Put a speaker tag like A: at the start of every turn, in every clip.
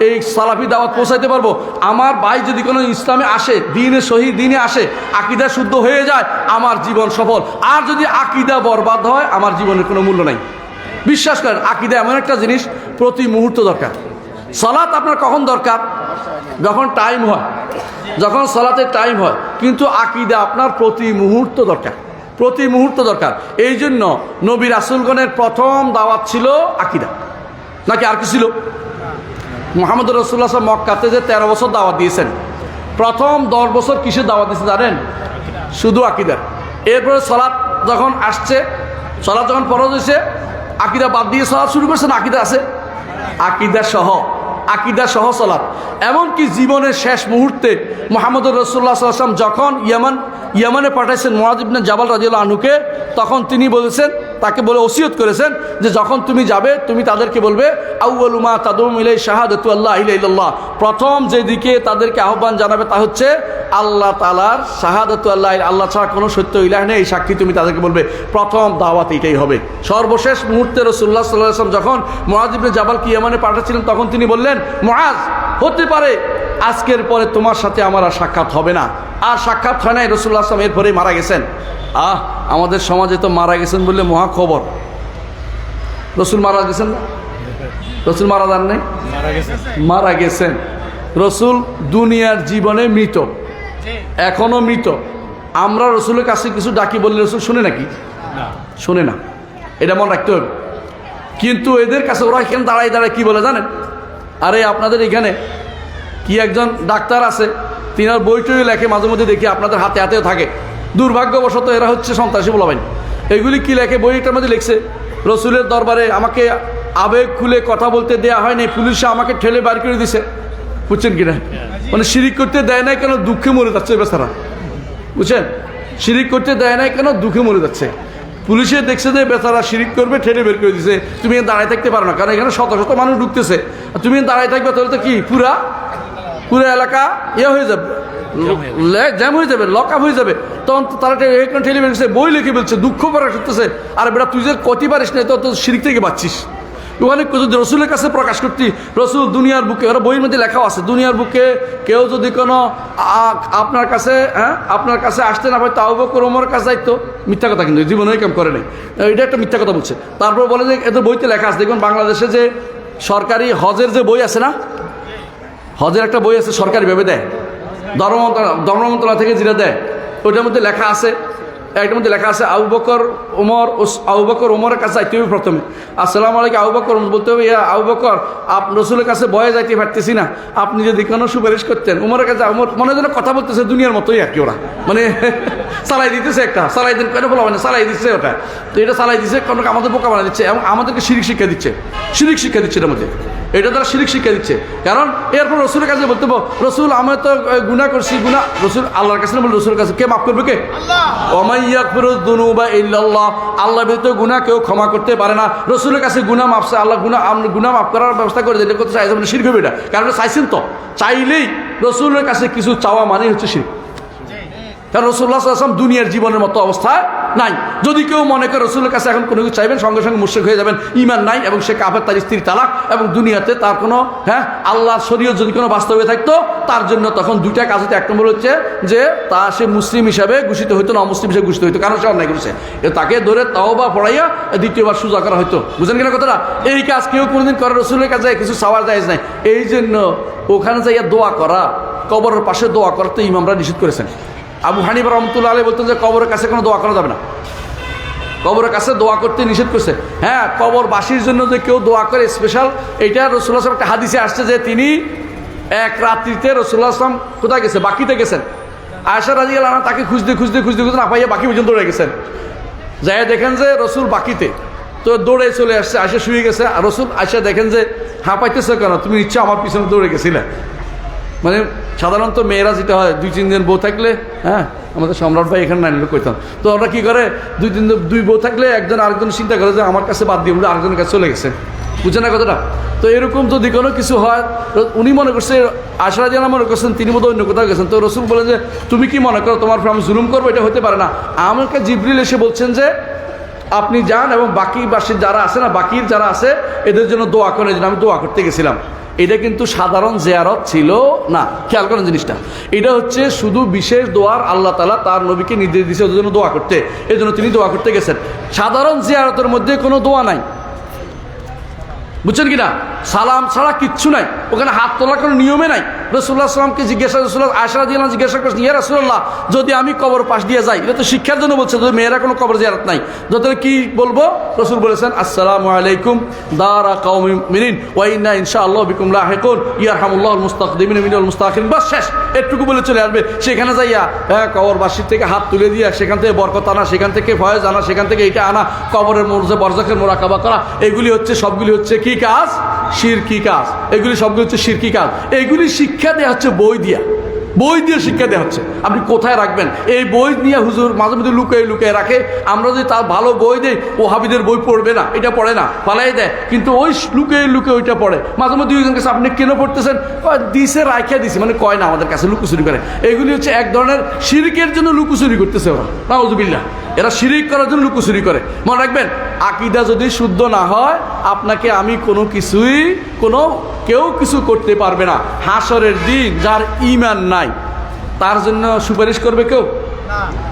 A: এই সালাফি দাওয়াত পৌঁছাইতে পারব। আমার ভাই যদি কোনো ইসলামে আসে, দিনে শহীদ দিনে আসে, আকিদা শুদ্ধ হয়ে যায়, আমার জীবন সফল। আর যদি আকিদা বরবাদ হয়, আমার জীবনের কোনো মূল্য নাই। বিশ্বাস করেন, আকিদা এমন একটা জিনিস, প্রতি মুহূর্ত দরকার। সালাত আপনার কখন দরকার? যখন টাইম হয়। যখন সালাতের টাইম হয়। কিন্তু আকিদা আপনার প্রতি মুহূর্ত দরকার। প্রতি মুহূর্ত দরকার। এই জন্য নবী রাসুলগণের প্রথম দাওয়াত ছিল আকিদা। নাকি আর কি ছিল? মোহাম্মদ রসুল্লাহ মক্কাতে যে তেরো বছর দাওয়াত দিয়েছেন। প্রথম দশ বছর কিসের দাওয়াত দিয়েছে জানেন? শুধু আকিদার এরপরে সলাৎ যখন আসছে সলাৎ যখন ফরজ হয়েছে, আকিদা বাদ দিয়ে সলাৎ শুরু করছেন, আকিদা আছে? আকিদা সহ আকিদা সহ সলাৎ এমনকি জীবনের শেষ মুহূর্তে মোহাম্মদ রসুল্লাহ সাল্লাম যখন ইয়ামান, ইয়ামানে পাঠাইছেন মোয়াজিবনে জাবাল রাজিউল আনুকে তখন তিনি বলেছেন তাকে বলে ওসিয়ত করেছেন যে যখন তুমি যাবে, তুমি তাদেরকে বলবে আউ্লুমা তাদুম ইলাই শাহাদতু আল্লাহ ইল্লাহ প্রথম যেদিকে তাদেরকে আহ্বান জানাবে তা হচ্ছে, আল্লাহ তালার শাহাদতু আল্লাহ আল্লাহ ছাড়া কোনো সত্য ইলাহ নেই, এই সাক্ষী তুমি তাদেরকে বলবে। প্রথম দাওয়াত এটাই হবে। সর্বশেষ মুহূর্তে রসুল্লাহ সাল্লাহ আসলাম যখন মোয়াজিবনে জাবালকে ইয়ামানে পাঠাচ্ছিলেন, তখন তিনি বললেন মহাজ হতে পারে আজকের পরে তোমার সাথে আমার আর সাক্ষাৎ হবে না। আর সাক্ষাৎ হয় নাই রসুল্লাহ আসলাম এরপরেই মারা গেছেন। আহ আমাদের সমাজে তো মারা গেছেন বললে মহা খবর। রসুল মারা গেছেন না? রসুল মারা যান নাই? মারা গেছেন। রসুল দুনিয়ার জীবনে মৃত। এখনও মৃত। আমরা রসুলের কাছে কিছু ডাকি বললে রসুল শুনে নাকি? শুনে না। এটা মনে রাখতে হবে। কিন্তু এদের কাছে ওরা এখানে দাঁড়ায় দাঁড়ায় কি বলে জানেন? আরে আপনাদের এখানে কি একজন ডাক্তার আছে, তিনার বই টই লেখে মাঝে মধ্যে দেখি আপনাদের হাতে হাতেও থাকে। দুর্ভাগ্যবশত এরা হচ্ছে সন্ত্রাসী বলাবেন। এগুলি কি লেখে? বইটার মধ্যে লিখছে, রসুলের দরবারে আমাকে আবেগ খুলে কথা বলতে দেয়া হয়নি, পুলিশে আমাকে ঠেলে বার করে দিছে। বুঝছেন কিনা? মানে শিরিক করতে দেয় নাই কেন দুঃখে মরে যাচ্ছে বেচারা। বুঝছেন? শিরিক করতে দেয় নাই কেন দুঃখে মরে যাচ্ছে? পুলিশে দেখছে যে বেচারা শিরিক করবে ঠেলে বের করে দিছে। তুমি দাঁড়ায় থাকতে পারো না কারণ এখানে শত শত মানুষ ঢুকতেছে। আর তুমি দাঁড়ায় থাকবে তাহলে তো কি পুরা? পুরো এলাকা ইয়ে হয়ে যাবে। জ্যাম হয়ে যাবে। লক আপ হয়ে যাবে তখন তারা টে- ঠেলে বের বই লিখে বলছে দুঃখ প্রকাশ করতেছে। আর বেটা তুই যে কতি পারিস না তো তো শিরিক থেকে বাঁচছিস। ওখানে যদি রসুলের কাছে প্রকাশ করতি, রসুল দুনিয়ার বুকে, ওরা বইয়ের মধ্যে লেখাও আছে, দুনিয়ার বুকে কেউ যদি কোনো আপনার কাছে হ্যাঁ আপনার কাছে আসতে না পারে, তাও বকর ওমর কাছে যাইতো। মিথ্যা কথা কিন্তু জীবনে কেম করে নাই। এটা একটা মিথ্যা কথা বলছে। তারপর বলে যে এদের বইতে লেখা আছে, দেখুন বাংলাদেশে যে সরকারি হজের যে বই আছে না, হজের একটা বই আছে সরকারি ভেবে দেয়। ধর্ম ধর্ম মন্ত্রণালয় থেকে যেটা দেয়, ওইটার মধ্যে লেখা আছে একটার মধ্যে লেখা আছে, আবু বকর ওমর আবু বকর ওমরের কাছে যাইতে হবে প্রথমে। আসসালাম আলাইকুম আবু বকর বলতে হবে, ইয়া আবু বকর, আপ রসুলের কাছে বয়ে যাইতে পারতেছি না। আপনি যদি কোনো সুপারিশ করতেন, উমরের কাছে ওমর মনে যেন কথা বলতেছে দুনিয়ার মতোই আর কি ওরা। মানে চালাই দিতেছে একটা চালাই দিন কেন বলা মানে চালাই দিচ্ছে ওটা। তো এটা চালাই দিচ্ছে কোনো আমাদের বোকা বানা দিচ্ছে এবং আমাদেরকে শিরিক শিক্ষা দিচ্ছে। শিরিক শিক্ষা দিচ্ছে এটার মধ্যে। এটা দ্বারা শিরিক শিক্ষা দিচ্ছে। কারণ এরপর রসুলের কাছে বলতে রসুল আমি তো গুণা করছি গুণা রসুল আল্লাহর কাছে না বলে রসুলের কাছে কে মাফ করবে কে? ইল্লাল্লাহ। আল্লাহ ব্যতীত গুণা কেউ ক্ষমা করতে পারে না। রসুলের কাছে গুণা মাপছে আল্লাহ গুণা গুণা মাফ করার ব্যবস্থা করে দিলে করতে চাইছে মানে শির হবে এটা। কারণ চাইছেন তো। চাইলেই রসুলের কাছে কিছু চাওয়া মানেই হচ্ছে শির কারণ রসুল্লাহ আসলাম দুনিয়ার জীবনের মতো অবস্থায় নাই। যদি কেউ মনে করে রসুলের কাছে এখন কোনো কিছু চাইবেন, সঙ্গে সঙ্গে মুশ্রিক হয়ে যাবেন ইমান নাই এবং সে কাফের, তার স্ত্রী তালাক এবং দুনিয়াতে তার কোনো হ্যাঁ আল্লাহ শরীয় যদি কোনো বাস্তবে থাকতো, তার জন্য তখন দুইটা কাজ হতো এক নম্বর হচ্ছে যে তা সে মুসলিম হিসাবে ঘোষিত হইতো না, অমুসলিম হিসেবে ঘোষিত হইতো, কারণ সে অন্যায় করেছে। তাকে ধরে তাও বা পড়াইয়া দ্বিতীয়বার সুজা করা হইতো। বুঝলেন কিনা কথাটা? এই কাজ কেউ কোনোদিন করে রসুলের কাছে, কিছু সাওয়ার যায় নাই। এই জন্য ওখানে যাইয়া দোয়া করা, কবরের পাশে দোয়া করা তো ইমামরা নিষেধ করেছেন। আবু হানিফ রহমতুল্লাহ আলী বলতেন যে কবরের কাছে কোনো দোয়া করা যাবে না। কবরের কাছে দোয়া করতে নিষেধ করছে। হ্যাঁ কবরবাসীর জন্য যে কেউ দোয়া করে স্পেশাল এইটা রসুল্লাহ একটা হাদিসে আসছে যে তিনি এক রাত্রিতে রসুল্লাহ আসলাম কোথায় গেছে? বাকিতে গেছেন। আয়সা রাজি আল্লাহ তাকে খুঁজতে খুঁজতে খুঁজতে খুঁজতে না পাইয়া বাকি পর্যন্ত দৌড়ে গেছেন। যাই দেখেন যে রসুল বাকিতে, তো দৌড়ে চলে আসছে আয়সা শুয়ে গেছে। রসুল আয়সা দেখেন যে হাঁপাইতেছে কেন? তুমি ইচ্ছা আমার পিছনে দৌড়ে গেছিলে। মানে সাধারণত মেয়েরা যেটা হয়, দুই তিন দিন বউ থাকলে হ্যাঁ আমাদের সম্রাট ভাই এখানে নাইলে কইতাম তো ওরা কী করে, দুই তিন দুই বউ থাকলে একজন আরেকজন চিন্তা করে যে আমার কাছে বাদ দিয়ে উনি আরেকজনের কাছে চলে গেছে। বুঝে না কথাটা? তো এরকম যদি কোনো কিছু হয় উনি মনে করছে, আশরা জানা মনে করছেন তিনি বোধহয় অন্য কোথাও গেছেন। তো রসুল বলেন যে, তুমি কি মনে করো তোমার আমি জুলুম করব? এটা হতে পারে না। আমাকে জিবরিল এসে বলছেন যে, আপনি যান এবং বাকি বাসীর যারা আছে না, বাকির যারা আছে, এদের জন্য দোয়া করেন। আমি দোয়া করতে গেছিলাম। এটা কিন্তু সাধারণ জেয়ারত ছিল না। খেয়াল করেন জিনিসটা। এটা হচ্ছে শুধু বিশেষ দোয়ার আল্লাহ তালা তার নবীকে নির্দেশ দিয়েছে, ওদের জন্য দোয়া করতে। এই জন্য তিনি দোয়া করতে গেছেন। সাধারণ জেয়ারতের মধ্যে কোনো দোয়া নাই। বুঝছেন কি না? সালাম ছাড়া কিচ্ছু নাই। ওখানে হাত তোলার কোনো নিয়মে নাই। রসুল্লাহ সালামকে জিজ্ঞাসা রসুল্লাহ আশা দিয়ে জিজ্ঞাসা করছেন ইয়া রসুল্লাহ যদি আমি কবর পাশ দিয়ে যাই, এটা তো শিক্ষার জন্য বলছে যদি মেয়েরা কোনো কবর জিয়ারত নাই। যত কি বলব? রসুল বলেছেন, আসসালামু আলাইকুম দারা কওমি মিনিন ওয়াইনা ইনশাআল্লাহ বিকুম লাহিকুন ইয়ারহামুল্লাহ মুস্তাকদিমিন মিনাল মুস্তাকিন বা শেষ, এটুকু বলে চলে আসবে। সেখানে যাইয়া হ্যাঁ কবর কবরবাসীর থেকে হাত তুলে দিয়া, সেখান থেকে বরকত আনা, সেখান থেকে ফয়েজ আনা, সেখান থেকে এটা আনা, কবরের মর্জে বরজকের মোরাকাবা করা, এগুলি হচ্ছে, সবগুলি হচ্ছে কি কাজ? শিরকি কাজ। এগুলি সবগুলি হচ্ছে শিরকি কাজ। এগুলি শিক্ষা দেওয়া হচ্ছে বই দিয়া। বই দিয়ে শিক্ষা দেওয়া হচ্ছে। আপনি কোথায় রাখবেন? এই বই নিয়ে হুজুর মাঝে মধ্যে লুকিয়ে লুকিয়ে রাখে। আমরা যদি তার ভালো বই দেই ও হাবিদের বই পড়বে না, এটা পড়ে না পালাই দেয়। কিন্তু ওই লুকিয়ে লুকিয়ে ওইটা পড়ে। মাঝে মধ্যে দুইজন কাছে আপনি কেন পড়তেছেন? দিছে রাখিয়া দিছে মানে কয় না আমাদের কাছে, লুকোচুরি করে। এগুলি হচ্ছে এক ধরনের শিরিকের জন্য লুকোচুরি করতেছে ওরা। নাউজুবিল্লাহ। এরা শিরিক করার জন্য লুকোচুরি করে। মনে রাখবেন আকিদা যদি শুদ্ধ না হয় আপনাকে আমি কোনো কিছুই কোনো কেউ কিছু করতে পারবে না। হাসরের দিন যার ইমান নাই তার জন্য সুপারিশ করবে কেউ?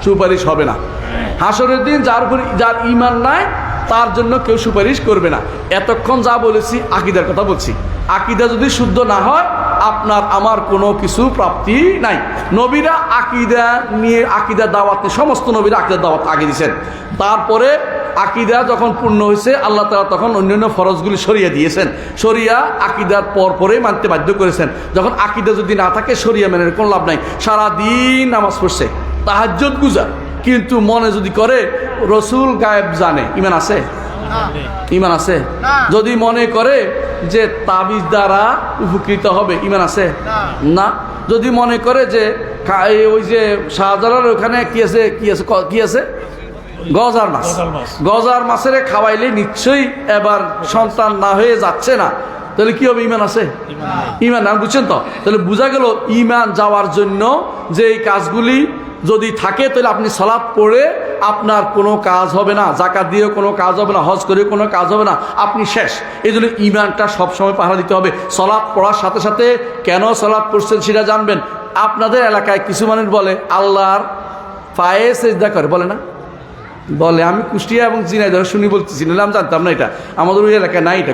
A: সুপারিশ হবে না। হাসরের দিন যার উপর যার ইমান নাই তার জন্য কেউ সুপারিশ করবে না। এতক্ষণ যা বলেছি, আকিদার কথা বলছি। আকিদা যদি শুদ্ধ না হয়, আপনার আমার কোনো কিছু প্রাপ্তি নাই। নবীরা আকিদা নিয়ে আকিদা দাওয়াতে সমস্ত নবীরা আকিদার দাওয়াত আগে দিয়েছেন। তারপরে আকিদা যখন পূর্ণ হয়েছে, আল্লাহ তালা তখন অন্যান্য ফরজগুলি সরিয়ে দিয়েছেন। সরিয়া আকিদার পর পরে মানতে বাধ্য করেছেন। যখন আকিদা যদি না থাকে, সরিয়া মেনে কোনো লাভ নাই। সারাদিন নামাজ পড়ছে। তাহাজ্জত গুজার কিন্তু মনে যদি করে রসুল গায়েব জানে। ইমান আছে? ইমান আছে? যদি মনে করে যে তাবিজ দ্বারা উপকৃত হবে ইমান আছে? না। যদি মনে করে যে ওই যে শাহজালাল ওখানে কি আছে কি আছে ক- আছে? গজার মাছ।
B: গজার মাছ।
A: গজার মাছের খাওয়াইলে নিশ্চয়ই এবার সন্তান না হয়ে যাচ্ছে না। তাহলে কি হবে? ইমান আছে? ইমান না। বুঝছেন তো? তাহলে বোঝা গেল ইমান যাওয়ার জন্য যে এই কাজগুলি যদি থাকে, তাহলে আপনি সালাদ পড়ে আপনার কোনো কাজ হবে না। জাকাত দিয়ে কোনো কাজ হবে না, হজ করে কোনো কাজ হবে না। আপনি শেষ। এই জন্য ইমানটা সবসময় পাহারা দিতে হবে। সলাদ পড়ার সাথে সাথে কেন সলাদ পড়ছেন সেটা জানবেন। আপনাদের এলাকায় কিছু মানুষ বলে, আল্লাহর পায়ে সেজদা করে। বলে না? বলে, আমি কুষ্টিয়া এবং জিনাইদহ শুনি বলতেছি আমি জানতাম না এটা। আমাদের ওই এলাকায় নাই এটা।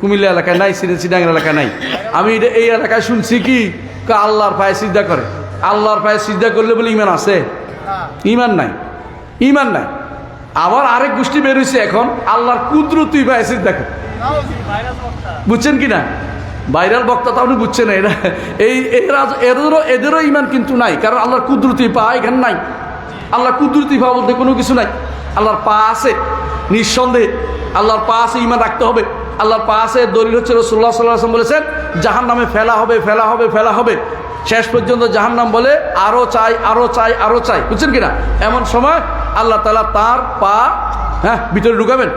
A: কুমিল্লা এলাকায় নাই সিনে সিডাঙ্গের এলাকায় নাই। আমি এটা এই এলাকায় শুনছি কি? আল্লাহর পায়ে সিদ্ধা করে। আল্লাহর পায়ে সিদ্ধা করলে বলে ইমান আছে? ইমান নাই। ইমান নাই। আবার আরেক গোষ্ঠী বেরোইছে এখন আল্লাহর কুদরতি পায়ে সিদ্ধা করে। বুঝছেন কি না? ভাইরাল বক্তা তো আপনি বুঝছেন এরা এই এরা এদেরও এদেরও ইমান কিন্তু নাই কারণ আল্লাহর কুদরতি পা এখানে নাই। আল্লাহ কুদরতি পা বলতে কোনো কিছু নাই। আল্লাহর পা আছে নিঃসন্দেহে। আল্লাহর পা আছে ইমান রাখতে হবে। আল্লাহর পা আছে দলিল হচ্ছে রসুল্লাহ সাল্লাম বলেছেন জাহান নামে ফেলা হবে ফেলা হবে ফেলা হবে। শেষ পর্যন্ত জাহান্নাম বলে, আরও চাই আরও চাই আরও চাই। বুঝছেন কিনা? এমন সময় আল্লাহ তালা তার পা হ্যাঁ ভিতরে ঢুকাবেন?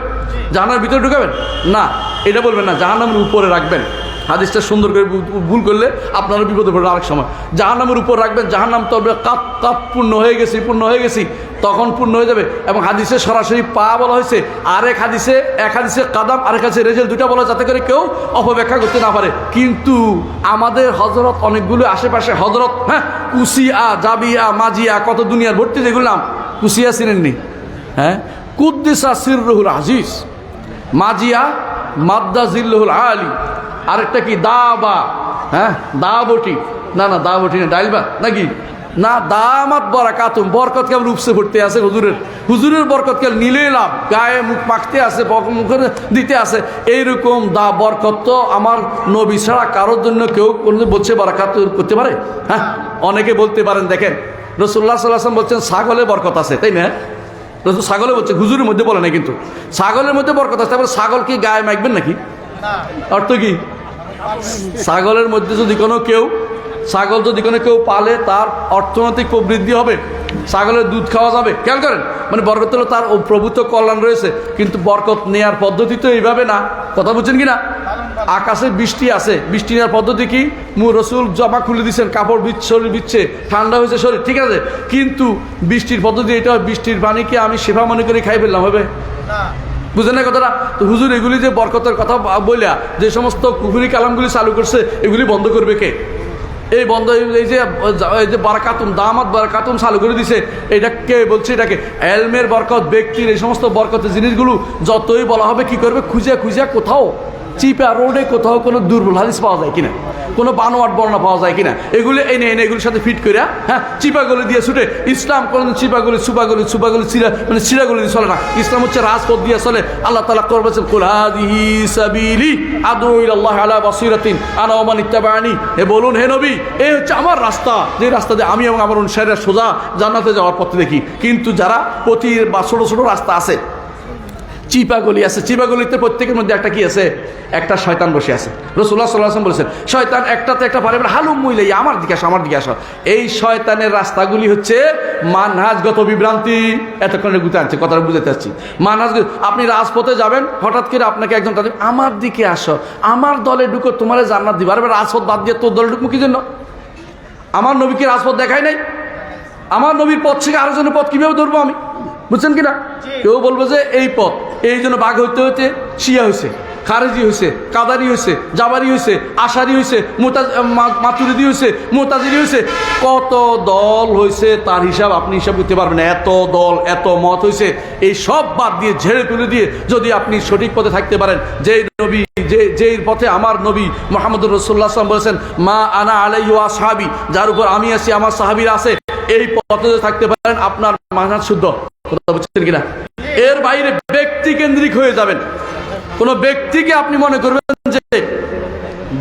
A: জাহান্নামের ভিতরে ঢুকাবেন? না, এটা বলবেন না, জাহান্নামের উপরে রাখবেন। হাদিসটা সুন্দর করে ভুল করলে আপনারও বিপদে পড়বে আরেক সময়, জাহান্নামের উপর রাখবেন, জাহান্নাম তবে কাপ কাপ পূর্ণ হয়ে গেছি, পূর্ণ হয়ে গেছি, তখন পূর্ণ হয়ে যাবে এবং হাদিসে সরাসরি পা বলা হয়েছে, আরেক হাদিসে, এক হাদিসে কাদাম, আরেক হাদিসে রেজেল দুটা বলা যাতে করে কেউ অপব্যাখ্যা করতে না পারে। কিন্তু আমাদের হজরত অনেকগুলো আশেপাশে হজরত হ্যাঁ কুসিয়া, জাবিয়া, মাজিয়া, কত দুনিয়ার ভর্তি যেগুলো নাম, কুসিয়া চিনেননি? হ্যাঁ কুদ্দিসা সির রহুল আজিজ, মাজিয়া, মাদ্দা জিল্লুহুল আলী আরেকটা কি? দা বা হ্যাঁ? দা বটি না না দা বটি না ডাইলবা নাকি? না, দামাত বরা কাতুম বরকত কেমন উপসে পড়তে আছে হুজুরের। হুজুরের বরকত কেমন নিলে লাভ। গায়ে মুখ মাখতে আছে মুখে দিতে আছে। এইরকম দা বরকত তো আমার নবী ছাড়া কারোর জন্য কেউ কোনো বলছে বরা বরাকাত করতে পারে? হ্যাঁ? অনেকে বলতে পারেন, দেখেন রসুল্লাহ সাল্লাম বলছেন ছাগলে বরকত আছে। তাই না? রসুল ছাগলে বলছে, হুজুরের মধ্যে বলে না কিন্তু। ছাগলের মধ্যে বরকত আছে, তারপরে ছাগল কি গায়ে মাখবেন নাকি? অর্থ কি? ছাগলের মধ্যে যদি কোনো কেউ, ছাগল যদি কোনো কেউ পালে তার অর্থনৈতিক প্রবৃদ্ধি হবে, ছাগলের দুধ খাওয়া যাবে। খেয়াল করেন মানে বরকত হলো তার ও প্রভুত্ব কল্যাণ রয়েছে, কিন্তু বরকত নেয়ার পদ্ধতি তো এইভাবে না। কথা বুঝছেন কি না? আকাশে বৃষ্টি আছে, বৃষ্টি নেওয়ার পদ্ধতি কি? মু রসুল জামা খুলে দিচ্ছেন কাপড় বিচ শরীর বিচ্ছে ঠান্ডা হয়েছে শরীর, ঠিক আছে? কিন্তু বৃষ্টির পদ্ধতি এটা, বৃষ্টির পানিকে আমি সেবা মনে করে খাই ফেললাম, হবে? বুঝেন না কথাটা? তো হুজুর, এগুলি যে বরকতের কথা বলিয়া যে সমস্ত কুহুরি কালামগুলি চালু করছে, এগুলি বন্ধ করবে কে? এই বন্ধ, এই যে এই যে বারাকাতুম, দামাত বারাকাতুম চালু করে দিছে, এটা কে বলছে এটাকে? এলমের বরকত, ব্যক্তির এই সমস্ত বরকতের জিনিসগুলো যতই বলা হবে কি করবে? খুঁজে খুঁজে কোথাও, চিপা রোডে কোথাও কোনো দুর্বল হাদিস পাওয়া যায় কিনা? কোনো বানোয়াট বর্ণনা পাওয়া যায় কিনা? এগুলো এনে এনে এগুলোর সাথে ফিট করে হ্যাঁ চিপাগুলি দিয়ে ছুটে, ইসলাম কোনো চিপাগুলি, সুপাগুলি সুপাগুলি, চিরা মানে চিরাগুলি দিয়ে চলে না। ইসলাম হচ্ছে রাজপথ দিয়ে চলে। আল্লাহ তালা করবেছেন আল্লাহ হে বলুন, হে নবী এই হচ্ছে আমার রাস্তা। যে রাস্তা দিয়ে আমি এবং আমার অনুসারীরা সোজা জান্নাতে যাওয়ার পথে দেখি। কিন্তু যারা প্রতি বা ছোট ছোট রাস্তা আছে চিপাগলি আছে। চিপাগলিতে প্রত্যেকের মধ্যে একটা কি আছে? একটা শয়তান বসে আছে। রসুল্লাহ সাল্লাম বলেছেন শয়তান একটাতে একটা পারে হালুম মইলে আমার দিকে আসো আমার দিকে আসো। এই শয়তানের রাস্তাগুলি হচ্ছে মানহাজগত বিভ্রান্তি। এতক্ষণে গুতে আনছে কথাটা বুঝতে চাচ্ছি মানহাজ আপনি রাজপথে যাবেন হঠাৎ করে আপনাকে একজন তাদের আমার দিকে আসো আমার দলে ঢুকো তোমার জান্নাত দিবা। আরে রাজপথ বাদ দিয়ে তোর দলে ঢুকবো কি জন্য? আমার নবীকে রাজপথ দেখায় নাই? আমার নবীর পথ থেকে আরও জনের পথ কীভাবে ধরবো আমি? বুঝছেন কিনা? কেউ বলব যে এই পথ এই জন্য বাঘ হইতে হইতে শিয়া হয়েছে খারেজি হয়েছে কাদারি হয়েছে জাবারি হয়েছে আশারি হয়েছে মোতা মাতুরিদি হয়েছে মোতাজিরি হয়েছে কত দল হয়েছে তার হিসাব আপনি হিসাব করতে পারবেন এত দল, এত মত হয়েছে এই সব বাদ দিয়ে, ঝেড়ে তুলে দিয়ে যদি আপনি সঠিক পথে থাকতে পারেন যে নবী, যে, যেই পথে আমার নবী মোহাম্মদ রসুল্লাহ আসলাম বলেছেন, মা আনা আলাই সাহাবি যার উপর আমি আছি, আমার সাহাবিরা আছে। এই পথে থাকতে পারেন, আপনার মানহাজ শুদ্ধ। কথা বুঝছেন কিনা? এর বাইরে ব্যক্তি কেন্দ্রিক হয়ে যাবেন। কোন ব্যক্তিকে আপনি মনে করবেন যে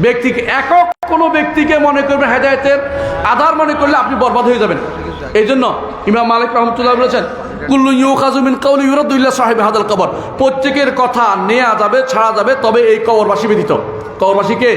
A: ব্যক্তিকে একক কোনো ব্যক্তিকে মনে করবেন হেদায়তের আধার মনে করলে আপনি বরবাদ হয়ে যাবেন। এই জন্য ইমাম মালিক রহমতুল্লাহ বলেছেন, কুল্লু ইউখাজুমিন কাউলি ইউরদুল্লাহ সাহেব হাদাল কবর। প্রত্যেকের কথা নেওয়া যাবে, ছাড়া যাবে, তবে এই কবরবাসী ব্যতীত। কবরবাসীকে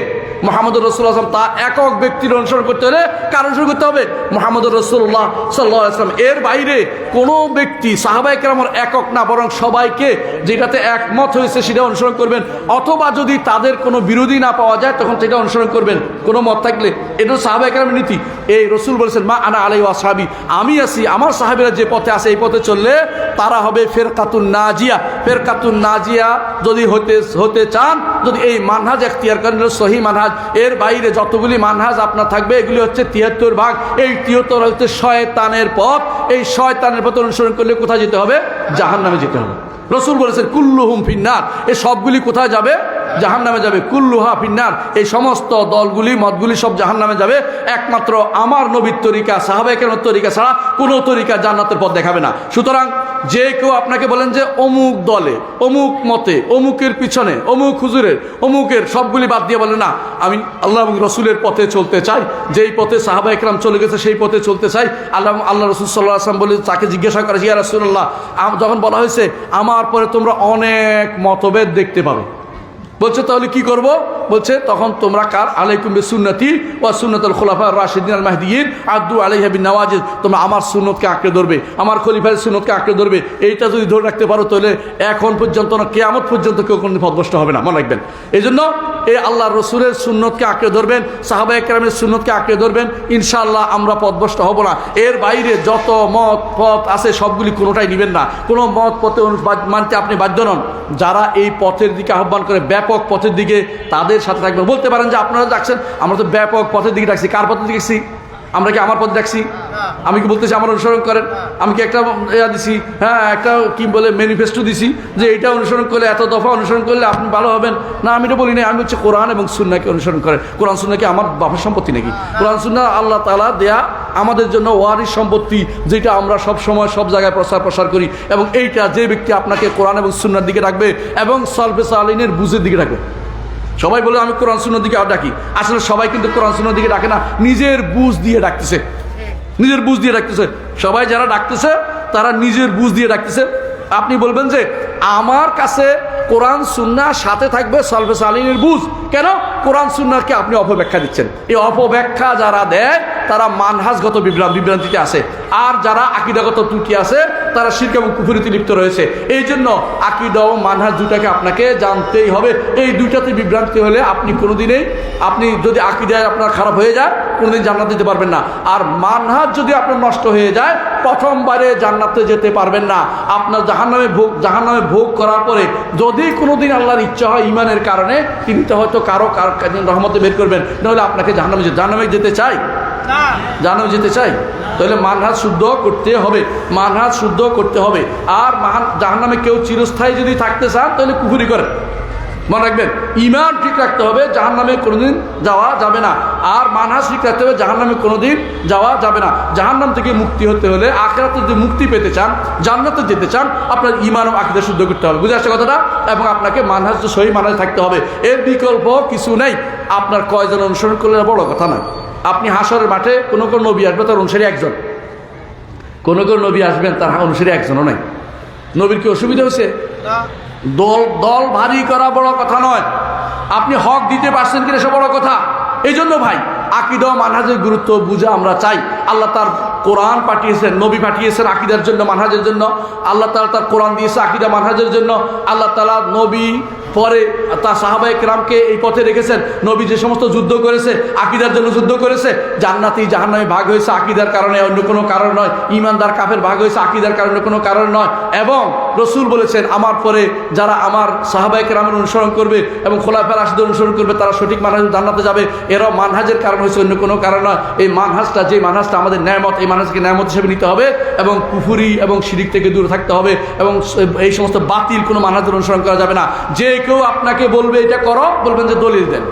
A: মোহাম্মদ রসুল আসলাম তা একক ব্যক্তির অনুসরণ করতে হলে কার অনুসরণ করতে হবে? মোহাম্মদ রসুল্লাহ সাল্লাহ আসলাম এর বাইরে কোনো ব্যক্তি সাহাবাই কেরামর একক না, বরং সবাইকে যেটাতে একমত হয়েছে সেটা অনুসরণ করবেন। অথবা যদি তাদের কোনো বিরোধী না পাওয়া যায়, তখন সেটা অনুসরণ করবেন। কোনো মত থাকলে। এটা সাহাবাই কেরামের নীতি। এই রসুল বলেছেন, মা আনা আলাই সাহাবি আমি আছি, আমার সাহাবিরা যে পথে আছে, এই পথে চললে তারা হবে ফের ফেরকাতুন নাজিয়া। ফেরকাতুন নাজিয়া যদি হতে হতে চান, যদি এই মানহাজ এখতিয়ার করেন, সহি মানহাজ এর বাইরে যতগুলি মানহাজ আপনার থাকবে, এগুলি হচ্ছে তিয়াত্তর ভাগ। এই তিয়াত্তর হচ্ছে শয়তানের পথ। এই শয়তানের পথ অনুসরণ করলে কোথায় যেতে হবে? জাহান নামে যেতে হবে। রসুল বলেছেন, কুল্লুহুম ফিন্নার। এ সবগুলি কোথায় যাবে? জাহান নামে যাবে, কুল্লুহা ফিন্নার। এই সমস্ত দলগুলি, মতগুলি সব জাহান নামে যাবে। একমাত্র আমার নবীর তরিকা সাহাবেকের তরিকা ছাড়া কোনো তরিকা জান্নাতের পথ দেখাবে না। সুতরাং যে কেউ আপনাকে বলেন যে অমুক দলে, অমুক মতে, অমুকের পিছনে, অমুক হুজুরের, অমুকের সবগুলি বাদ দিয়ে বলে, না, আমি আল্লাহ রসুলের পথে চলতে চাই। যেই পথে সাহাবা একরাম চলে গেছে, সেই পথে চলতে চাই। আল্লাহ আল্লাহ রসুল সাল্লাহ আসলাম বলে, তাকে জিজ্ঞাসা করে ইয়া রসুল্লাহ যখন বলা হয়েছে, আমার পরে তোমরা অনেক মতভেদ দেখতে পাবে বলছে, তাহলে কি করব? বলছে, তখন তোমরা কার? আলাইকুম সুন্নতি ও সুন্নতুল খোলাফা রাশিদিন আল মাহদিন আব্দু আলাইহাবি নওয়াজিদ তোমরা আমার সুন্নতকে আঁকড়ে ধরবে। আমার খলিফার সুন্নতকে আঁকড়ে ধরবে। এইটা যদি ধরে রাখতে পারো, তাহলে এখন পর্যন্ত না, কেয়ামত পর্যন্ত কেউ কোনো পদভষ্ট হবে না। মনে রাখবেন। এই জন্য এই আল্লাহ রসুলের সুন্নতকে আঁকড়ে ধরবেন, সাহাবা একরামের সুন্নতকে আঁকড়ে ধরবেন, ইনশাআল্লাহ আমরা পদভষ্ট হব না। এর বাইরে যত মত, পথ আছে, সবগুলি কোনোটাই নেবেন না। কোনো মত পথে মানতে আপনি বাধ্য নন। যারা এই পথের দিকে আহ্বান করে, ব্যাপক পথের দিকে তাদের সাথে থাকবেন বলতে পারেন যে আপনারা ডাকছেন, আমরা তো ব্যাপক পথের দিকে ডাকছি। কার পথের দিকে আমরা কি আমার পথে ডাকছি? আমি কি বলতেছি, আমার অনুসরণ করেন? আমি কি একটা ইয়া দিছি? হ্যাঁ একটা কি বলে ম্যানিফেস্টো দিছি যে এটা অনুসরণ করলে, এত দফা অনুসরণ করলে আপনি ভালো হবেন? না, আমি তো বলি না আমি হচ্ছে কোরআন এবং সুন্নাকে অনুসরণ করেন। কোরআন সুন্নাকে আমার বাপের সম্পত্তি নাকি? কোরআন সুন্না আল্লাহ তালা দেয়া আমাদের জন্য ওয়ারিস সম্পত্তি, যেটা আমরা সব সময় সব জায়গায় প্রচার প্রসার করি এবং এইটা যে ব্যক্তি আপনাকে কোরআন এবং সুন্নার দিকে রাখবে এবং সলফে সালিনের বুঝের দিকে রাখবে। সবাই বলে, আমি কোরআন সুন্নার দিকে আর ডাকি। আসলে সবাই কিন্তু কোরআন সুন্নার দিকে ডাকে না, নিজের বুঝ দিয়ে ডাকতেছে। নিজের বুঝ দিয়ে ডাকতেছে। সবাই যারা ডাকতেছে, তারা নিজের বুঝ দিয়ে ডাকতেছে। আপনি বলবেন যে, আমার কাছে কোরআন সুন্না সাথে থাকবে সলফে সালিনের বুঝ। কেন? কোরআন সুন্নাকে আপনি অপব্যাখ্যা দিচ্ছেন। এই অপব্যাখ্যা যারা দেয় তারা মানহাজগত বিভ্রা- বিভ্রান্তিতে আছে। আর যারা আকিদাগত ত্রুটি আছে, তারা শির্ক এবং কুফুরিতে লিপ্ত রয়েছে। এই জন্য আকিদা ও মানহাজ দুটাকে আপনাকে জানতেই হবে। এই দুইটাতে বিভ্রান্তি হলে আপনি কোনোদিনেই আপনি যদি আকিদায় আপনার খারাপ হয়ে যায়, কোনোদিন জান্নাত দিতে পারবেন না। আর মানহাজ যদি আপনার নষ্ট হয়ে যায়, প্রথমবারে জান্নাতে যেতে পারবেন না। আপনার জাহান্নামে ভোগ জাহান্নামে ভোগ করার পরে যদি কোনোদিন আল্লাহর ইচ্ছা হয় ইমানের কারণে, তিনি তো হয়তো কারও কার রহমতে বের করবেন। নাহলে আপনাকে জাহান্নামে জাহান্নামে যেতে চাই। জাহান্নামে যেতে চাই? তাহলে মানহাজ শুদ্ধ করতে হবে। মানহাজ শুদ্ধ করতে হবে। আর মান জাহান্নামে কেউ চিরস্থায়ী যদি থাকতে চান, তাহলে কুফুরি করেন। মনে রাখবেন ইমান ঠিক রাখতে হবে জাহান নামে কোনোদিন যাওয়া যাবে না। আর মানহাজ ঠিক রাখতে হবে জাহান নামে কোনোদিন যাওয়া যাবে না। জাহান নাম থেকে মুক্তি হতে হলে আখেরাতে যদি মুক্তি পেতে চান, জান্নাতে যেতে চান, আপনার ইমান ও আকিদা শুদ্ধ করতে হবে। বুঝে আসছে কথাটা? এবং আপনাকে মানহাজ সহি মানহাজ থাকতে হবে। এর বিকল্প কিছু নেই। আপনার কয়জন অনুসরণ করলে বড় কথা নয়। আপনি হাসরের মাঠে কোনো কোনো নবী আসবে তার অনুসারী একজন। কোনো কোনো নবী আসবেন তার অনুসারী একজনও নাই। নবীর কি অসুবিধা হয়েছে? দল দল ভারী করা বড় কথা নয়। আপনি হক দিতে পারছেন কিনা সে বড় কথা। এই জন্য ভাই আকিদা মানহাজের গুরুত্ব বুঝে আমরা চাই। আল্লাহ তার কোরআন পাঠিয়েছেন নবী পাঠিয়েছেন আকিদার জন্য মানহাজের জন্য। আল্লাহ তালা তার কোরআন দিয়েছে আকিদা মানহাজের জন্য। আল্লাহ তালা নবী পরে তা সাহাবাই রামকে এই পথে রেখেছেন। নবী যে সমস্ত যুদ্ধ করেছে, আকিদার জন্য যুদ্ধ করেছে, জান্নাতি জাহান্নামে ভাগ হয়েছে আকিদার কারণে, অন্য কোনো কারণ নয়। ইমানদার কাফের ভাগ হয়েছে আকিদার কারণে কোনো কারণ নয়। এবং রসুল বলেছেন, আমার পরে যারা আমার সাহাবাই রামের অনুসরণ করবে এবং খোলাফের রাশিদের অনুসরণ করবে, তারা সঠিক মানহাজ জান্নাতে যাবে। এরাও মানহাজের কারণ হয়েছে অন্য কোনো কারণ নয়। এই মানহাজটা, যে মানহাজটা আমাদের ন্যায়মত, এই মানহাজকে ন্যায়মত হিসেবে নিতে হবে এবং কুফুরি এবং শিরিক থেকে দূরে থাকতে হবে এবং এই সমস্ত বাতিল কোনো মানহাজের অনুসরণ করা যাবে না। যে কেউ আপনাকে বলবে, এটা করো, বলবেন যে, দলিল দেন।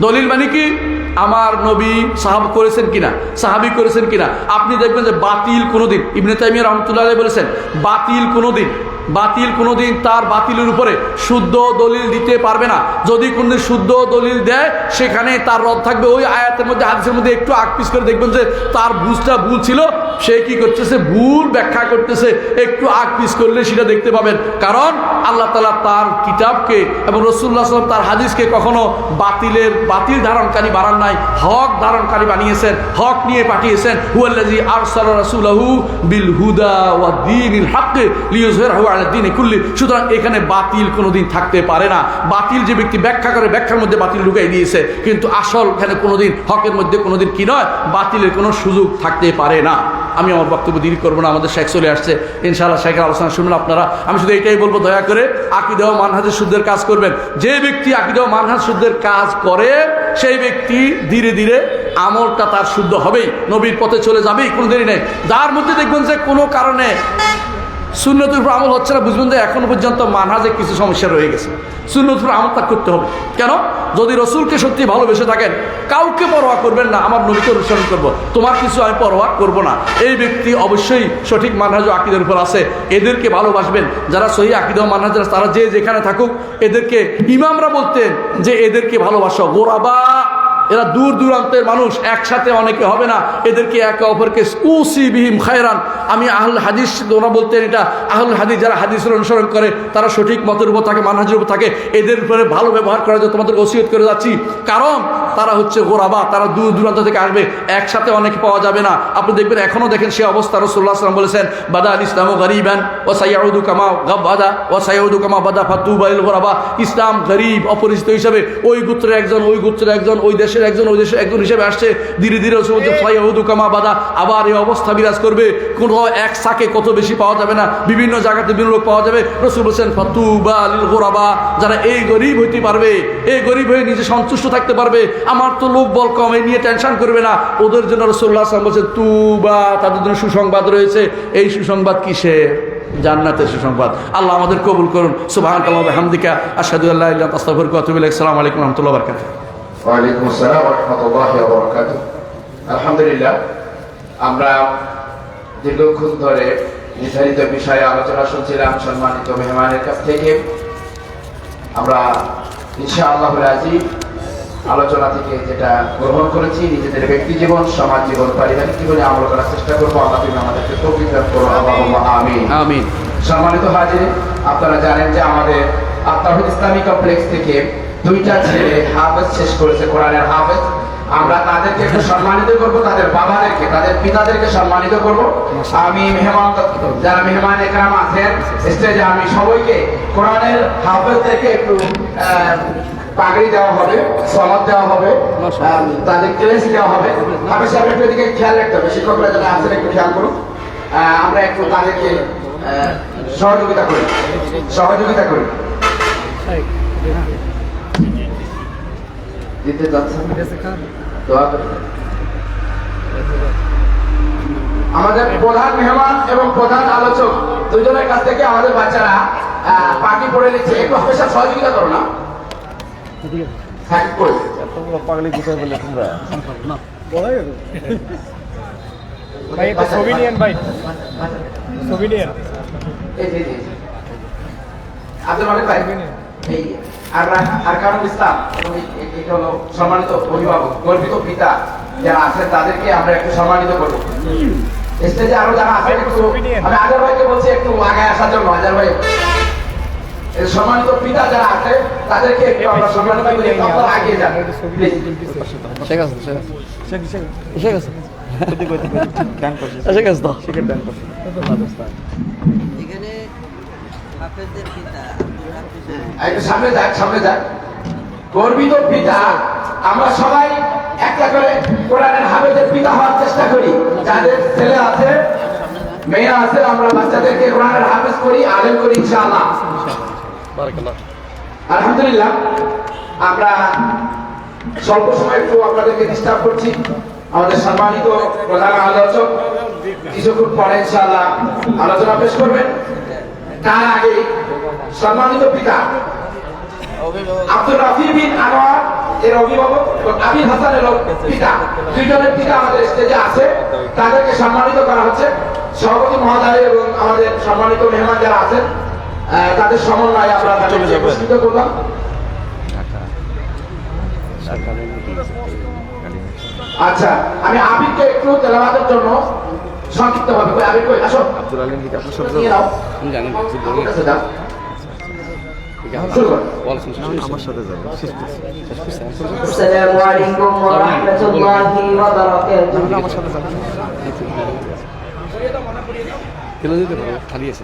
A: দলিল মানে কি? আমার নবী সাহাব করেছেন কিনা? সাহাবি করেছেন কিনা? আপনি দেখবেন যে বাতিল কোনোদিন, ইবনে তাইমিয়া রহমতুল্লাহ বলেছেন, বাতিল কোনোদিন বাতিল কোনোদিন তার বাতিলের উপরে শুদ্ধ দলিল দিতে পারবে না। যদি কোনদিন শুদ্ধ দলিল দেয়, সেখানে তার রদ থাকবে। ওই আয়াতের মধ্যে, হাদিসের মধ্যে একটু আকপিস করে দেখবেন যে তার বুঝটা ভুল ছিল। সে কি করতেছে? ভুল ব্যাখ্যা করতেছে। একটু আকপিস করলে সেটা দেখতে পাবেন। কারণ আল্লাহ তালা তার কিতাবকে এবং রসুল্লাহ সাল্লাম তার হাদিসকে কখনো বাতিলের, বাতিল ধারণকারী বানান নাই। হক ধারণকারী বানিয়েছেন, হক নিয়ে পাঠিয়েছেন। হুয়াল্লাজি আরসাল রাসূলাহু বিল হুদা ওয়া দীনিল হক লিইয়ুযহিরাহু দীনি কুল্লি সুতরাং এখানে বাতিল কোনোদিন থাকতে পারে না। বাতিল যে ব্যক্তি ব্যাখ্যা করে, ব্যাখ্যার মধ্যে বাতিল লুকাই দিয়েছে, কিন্তু আসল এখানে কোনোদিন, হকের মধ্যে কোনোদিন কি নয়, বাতিলের কোনো সুযোগ থাকতে পারে না। আমি আমার বক্তব্য দেরি করব না, আমাদের শেখ চলে আসছে। ইনশাআল্লাহ শেখের আলোচনা শুনবেন আপনারা। আমি শুধু এটাই বলব, দয়া করে আকিদা ও মানহাজের শুদ্ধের কাজ করবেন। যে ব্যক্তি আকিদা ও মানহাজ শুদ্ধের কাজ করে, সেই ব্যক্তি ধীরে ধীরে আমলটা তার শুদ্ধ হবেই। নবীর পথে চলে যাবেই, কোনো দেরি নেই। যার মধ্যে দেখবেন যে কোনো কারণে শূন্যতের উপর আমল হচ্ছে না, বুঝবেন যে এখনও পর্যন্ত মানহাজে কিছু সমস্যা রয়ে গেছে। শূন্যতের উপর আমল করতে হবে। কেন? যদি রসুলকে সত্যি ভালোবেসে থাকেন, কাউকে পরোয়া করবেন না, আমার নবীকে অনুসরণ করব। তোমার কিছু আমি পরোয়া করব না। এই ব্যক্তি অবশ্যই সঠিক মানহাজ আকিদের উপর আছে। এদেরকে ভালোবাসবেন। যারা সহি আকিদ মানহাজ তারা যে যেখানে থাকুক, এদেরকে ইমামরা বলতেন যে এদেরকে ভালোবাসো। গোরাবা এরা দূর দূরান্তের মানুষ, একসাথে অনেকে হবে না। এদেরকে একে অপরকে উসি বিহিম খায়রান। আমি আহুল হাদিস, ওরা বলতেন এটা, আহুল হাদিস যারা হাদিসের অনুসরণ করে, তারা সঠিক মতের উপর থাকে, মানহাজের উপর থাকে। এদের উপরে ভালো ব্যবহার করা যায় তোমাদের ওসিয়ত করে যাচ্ছি। কারণ তারা হচ্ছে গোরাবা, তারা দূর দূরান্ত থেকে আসবে, একসাথে অনেকে পাওয়া যাবে না। আপনি দেখবেন এখনও দেখেন সে অবস্থা রসুল্লাহ সাল্লাম বলেছেন, বাদা আল ইসলাম ও গরিবান ও সাইয়াউদু কামা বাদা ও সাইয়াউদু কামা বাদা ফাতু বাইল গোরাবা। ইসলাম গরিব, অপরিচিত হিসাবে ওই গোত্রের একজন, ওই গোত্রের একজন, ওই দেশের একজন, ওই দেশের একজন হিসেবে আসছে। ধীরে ধীরে সাইয়াউদু কামা বাদা। আবার এই অবস্থা বিরাজ করবে। কোনো এক সাকে কত বেশি পাওয়া যাবে না, বিভিন্ন জায়গাতে বিভিন্ন লোক পাওয়া যাবে। রসুল বলছেন ফাতু বা আলিল গোরাবা। যারা এই গরিব হইতে পারবে, এই গরিব হয়ে নিজে সন্তুষ্ট থাকতে পারবে। আমার তো লোক বল কম, এই নিয়ে টেনশন করবে না। ওদের জন্য রসুল্লাহ আসলাম বলছেন তু বা তাদের জন্য সুসংবাদ রয়েছে। এই সুসংবাদ কিসে? জান্নাতের সুসংবাদ। আল্লাহ আমাদের কবুল করুন। সুবাহ হামদিকা আসাদু আল্লাহ আস্তাফর কতুবিল আসসালামু আলাইকুম রহমতুল্লাহ বরকাত
B: ওয়ালাইকুম আসসালাম রহমতুল্লাহ বরকাত আলহামদুলিল্লাহ, আমরা দীর্ঘক্ষণ ধরে নির্ধারিত বিষয়ে আলোচনা শুনছিলাম সম্মানিত মেহমানের কাছ থেকে। আমরা ইনশা আল্লাহ রাজি। আলোচনা থেকে যেটা গ্রহণ করেছি নিজেদের ব্যক্তি জীবন সমাজ জীবন পারিবারিক জীবনে আমল করার চেষ্টা করব। আল্লাহ তুমি আমাদেরকে তৌফিক করো। আমিন।
A: আমিন।
B: সম্মানিত হাজির আপনারা জানেন যে আমাদের আত্মাহুদ ইসলামী কমপ্লেক্স থেকে দুইটা ছেলে হাফেজ শেষ করেছে কোরআনের হাফেজ। আমরা তাদেরকে একটু সম্মানিত করব তাদের বাবাদেরকে তাদের পিতাদেরকে সম্মানিত করব। আমি মেহমান যারা মেহমান একরাম আছেন স্টেজে আমি সবাইকে কোরআনের হাফেজদেরকে একটু আহ, পাগড়ি দেওয়া হবে সনদ দেওয়া হবে তাদের ক্রেস দেওয়া হবে। হাফেজ সাহেব একটু এদিকে খেয়াল রাখতে হবে শিক্ষকরা যারা আছেন একটু খেয়াল করুন। আমরা একটু তাদেরকে সহযোগিতা করি সহযোগিতা করি। দিতে যাচ্ছেন দোয়া আমাদের প্রধান মেহমান এবং প্রধান আলোচক দুজনের কাছ থেকে আমাদের বাচ্চারা পার্টি পড়ে নিচ্ছে। একটু হামেশা সহযোগিতা করো না।
C: পাগলি কোথায় বলে তোমরা?
D: ভাই একটা ছবি নিয়েন ভাই ছবি নিয়েন
B: এই যে, এই যে। আব্দুল মালিক ভাই এই আর আর কারণ ইসলাম এবং এই- এই- এটা হলো সম্মানিত অভিভাবক গর্বিত পিতা যারা আছেন তাদেরকে আমরা একটু সম্মানিত করব। স্টেজে আরও যারা আছেন একটু আমি আজার ভাইকে বলছি একটু আগে আসার জন্য আজার ভাই। সম্মানিত পিতা যারা আছে তাদেরকে একটু আমরা সম্মানিত করি আপনারা আগিয়ে যান.
A: আছে আছে
B: সামনে যাক সামনে যাক। গর্বিত পিতা আমরা সবাই একটা করে কোরআনের হাফেজের পিতা হওয়ার চেষ্টা করি। যাদের ছেলে আছে মেয়েরা আছে আমরা বাচ্চাদেরকে কোরআনের হাফেজ করি আলেম করি ইনশাআল্লাহ।
A: বারাকাল্লাহ
B: আলহামদুলিল্লাহ, আমরা স্বল্প সময় একটু আপনাদেরকে ডিস্টার্ব করছি। আমাদের সম্মানিত প্রধান আলোচক, কিছুক্ষণ পরে আলোচনা পেশ করবেন। তার আগে সম্মানিত পিতা, আব্দুল রাফি বিন আনোয়ার এর অভিভাবক এবং হাসানের পিতা, দুইজনের পিতা আমাদের স্টেজে আছে। তাদেরকে সম্মানিত করা হচ্ছে। সভাপতি মহোদয় এবং আমাদের সম্মানিত মেহমান যারা আছেন তাদের সমন্বয়ে আমরা তাদেরকে পুরস্কৃত করলাম আচ্ছা আমি আবিরকে একটু তেলাবাদের জন্য সংক্ষিপ্ত ভাবে আবির কই আসো
C: আব্দুল আলীম দিকে আপনার সাথে
B: নিয়ে নাও
A: আমি জানি না
B: আমার কাছে দাও শুরু করো
C: আমার সাথে যাবে শেষ করছি
E: السلام عليكم ورحمة الله وبركاته
C: আমার সাথে যাবে
A: ফেলে দিতে পারো খালি আছে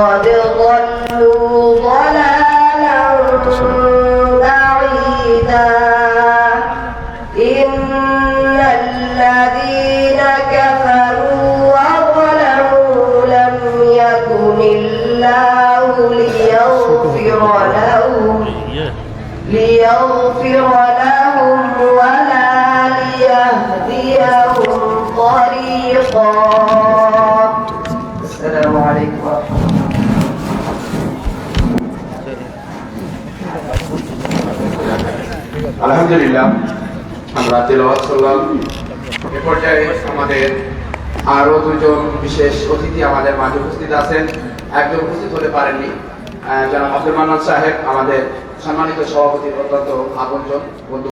E: قد ضلوا ضلالا
B: আলহামদুলিল্লাহ, আমরা তেলাওয়াত করলাম। এ পর্যায়ে আমাদের আরও দুজন বিশেষ অতিথি আমাদের মাঝে উপস্থিত আছেন। একজন উপস্থিত হতে পারেননি। জনাব আব্দুল মান্নান সাহেব, আমাদের সম্মানিত সভাপতি অত্যন্ত আপনজন। বন্ধু